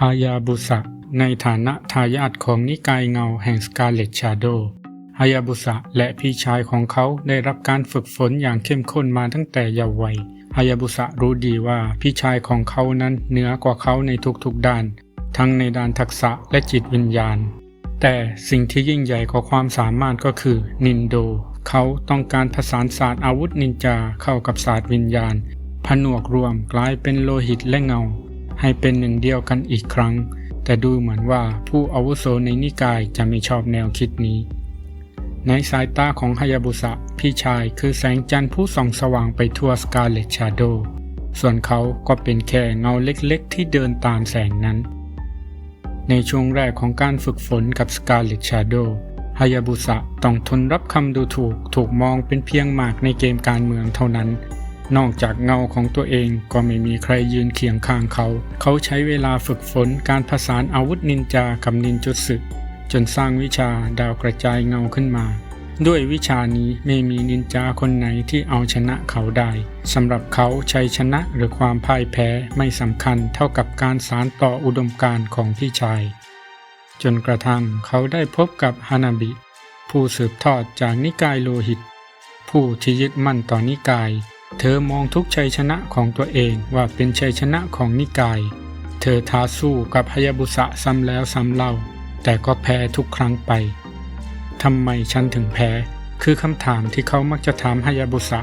ฮายาบุสะในฐานะทายาทของนิกายเงาแห่งสกาเลตชาโดฮายาบุสะและพี่ชายของเขาได้รับการฝึกฝนอย่างเข้มข้นมาตั้งแต่เยาว์วัยฮายาบุสะรู้ดีว่าพี่ชายของเขานั้นเหนือกว่าเขาในทุกๆด้าน ทั้งในด้านทักษะและจิตวิญญาณ แต่สิ่งที่ยิ่งใหญ่กว่าความสามารถก็คือนินโด เขาต้องการผสานศาสตร์อาวุธนินจาเข้ากับศาสตร์วิญญาณ ผนวกรวมกลายเป็นโลหิตและเงา ให้เป็นหนึ่งเดียวกันอีกครั้ง แต่ดูเหมือนว่าผู้อาวุโสในนิกายจะไม่ชอบแนวคิดนี้ ในสายตาของฮายาบุสะพี่ชายคือแสงจันทร์ผู้ส่องสว่างไปทั่วสกาเลตชาโดส่วนเขาก็เป็นแค่เงาเล็กๆ ที่เดินตามแสงนั้น ในช่วงแรกของการฝึกฝนกับ Scarlet Shadow ฮายาบุสะต้องทนรับคำดูถูกถูกมองเป็นเพียงหมากในเกมการเมืองเท่านั้น นอกจากเงาของตัวเองก็ไม่มีใครยืนเคียงข้างเขา เขาใช้เวลาฝึกฝนการผสานอาวุธนินจากับนินจุสึจนสร้างวิชาดาวกระจายเงาขึ้นมา ด้วยวิชานี้ไม่มีนินจาคนไหนที่เอาชนะเขาได้สำหรับเขาชัยชนะหรือความพ่ายแพ้ไม่สำคัญเท่ากับการสานต่ออุดมการณ์ของพี่ชาย จนกระทั่งเขาได้พบกับฮานาบิ ผู้สืบทอดจากนิกายโลหิต ผู้ที่ยึดมั่นต่อนิกาย เธอมองทุกชัยชนะของตัวเองว่าเป็นชัยชนะของนิกาย เธอท้าสู้กับฮยาบุสะซ้ำแล้วซ้ำเล่า แต่ก็แพ้ทุกครั้งไปทำไมฉันถึงแพ้ คือคำถามที่เขามักจะถามฮยาบุสะ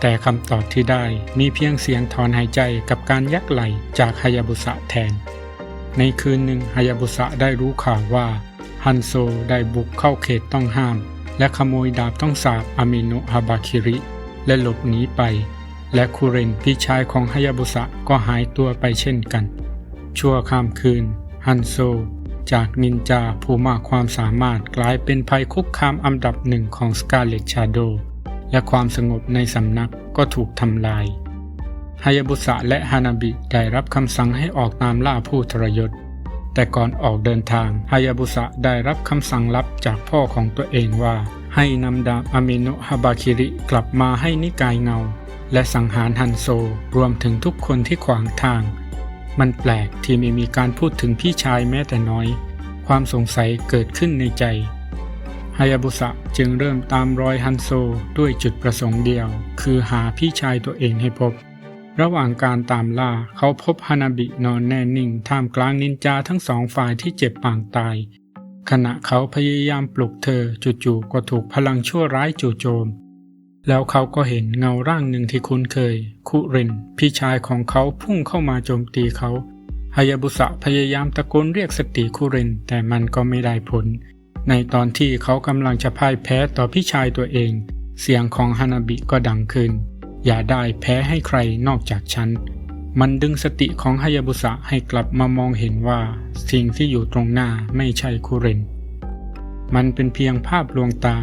แต่คำตอบที่ได้มีเพียงเสียงถอนหายใจกับการยักไหลจากฮยาบุสะแทน ในคืนหนึ่งฮยาบุสะได้รู้ข่าวว่า ฮันโซได้บุกเข้าเขตต้องห้าม และขโมยดาบต้องสาบอามิโนะฮาบาคิริ และหลบหนีไป และคุเรนพี่ชายของฮายาบุสะก็หายตัวไปเช่นกัน ชั่วข้ามคืน ฮันโซ จากนินจาผู้มากความสามารถกลายเป็นภัยคุกคามอันดับหนึ่งของสกาเลตชาโด และความสงบในสำนักก็ถูกทำลายฮายาบุสะและฮานาบิได้รับคำสั่งให้ออกตามล่าผู้ทรยศ แต่ก่อนออกเดินทางฮายาบุสะได้รับคำสั่งลับจากพ่อของตัวเองว่า ให้นำดาบอามิโนะฮาบาคิริกลับมาให้นิกายเงา และสังหารฮันโซรวมถึงทุกคนที่ขวางทาง มันแปลกที่ไม่มีการพูดถึงพี่ชายแม้แต่น้อย ความสงสัยเกิดขึ้นในใจฮายาบุสะจึงเริ่มตามรอยฮันโซด้วยจุดประสงค์เดียว คือหาพี่ชายตัวเองให้พบ ระหว่างการตามล่าเขาพบฮานาบินอนแน่นิ่งท่ามกลางนินจาทั้งสองฝ่ายที่เจ็บปางตาย ขณะเขาพยายามปลุกเธอจู่ๆก็ถูกพลังชั่วร้ายจู่โจม แล้วเขาก็เห็นเงาร่างหนึ่งที่คุ้นเคย คุเรนพี่ชายของเขาพุ่งเข้ามาโจมตีเขาฮายาบุสะพยายามตะโกนเรียกสติคุเรนแต่มันก็ไม่ได้ผล ในตอนที่เขากำลังจะพ่ายแพ้ต่อพี่ชายตัวเอง เสียงของฮานาบิก็ดังขึ้น อย่าได้แพ้ให้ใครนอกจากฉัน มันดึงสติของฮายาบุสะให้กลับมามองเห็นว่า สิ่งที่อยู่ตรงหน้าไม่ใช่คุเรน มันเป็นเพียงภาพลวงตา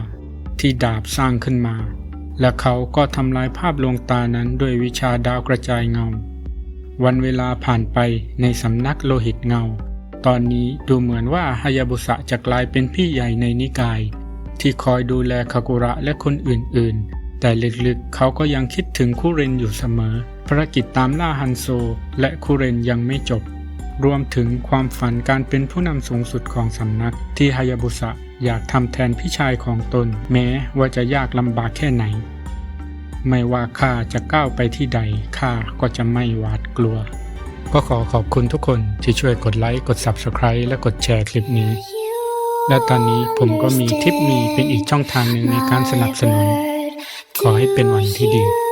ที่ดาบสร้างขึ้นมา และเขาก็ทำลายภาพลวงตานั้นด้วยวิชาดาวกระจายเงา วันเวลาผ่านไปในสำนักโลหิตเงา ตอนนี้ดูเหมือนว่าฮายาบุสะจะกลายเป็นพี่ใหญ่ในนิกาย ที่คอยดูแลคากุระและคนอื่นๆ แต่ลึกๆ เขาก็ยังคิดถึงคุเรนอยู่เสมอ ภารกิจตามล่าฮันโซ และคุเรนยังไม่จบ รวมถึงความฝันการเป็นผู้นำสูงสุดของสำนักที่ฮายาบุสะอยากทำแทนพี่ชายของตน แม้ว่าจะยากลำบากแค่ไหน ไม่ว่าข้าจะก้าวไปที่ใดข้าก็จะไม่หวาดกลัว ก็ขอขอบคุณทุกคนที่ช่วยกดไลค์กด Subscribe และกดแชร์คลิปนี้ และตอนนี้ผมก็มีทิปมีเป็นอีกช่องทางหนึ่งในการสนับสนุน ขอให้เป็นวันที่ดี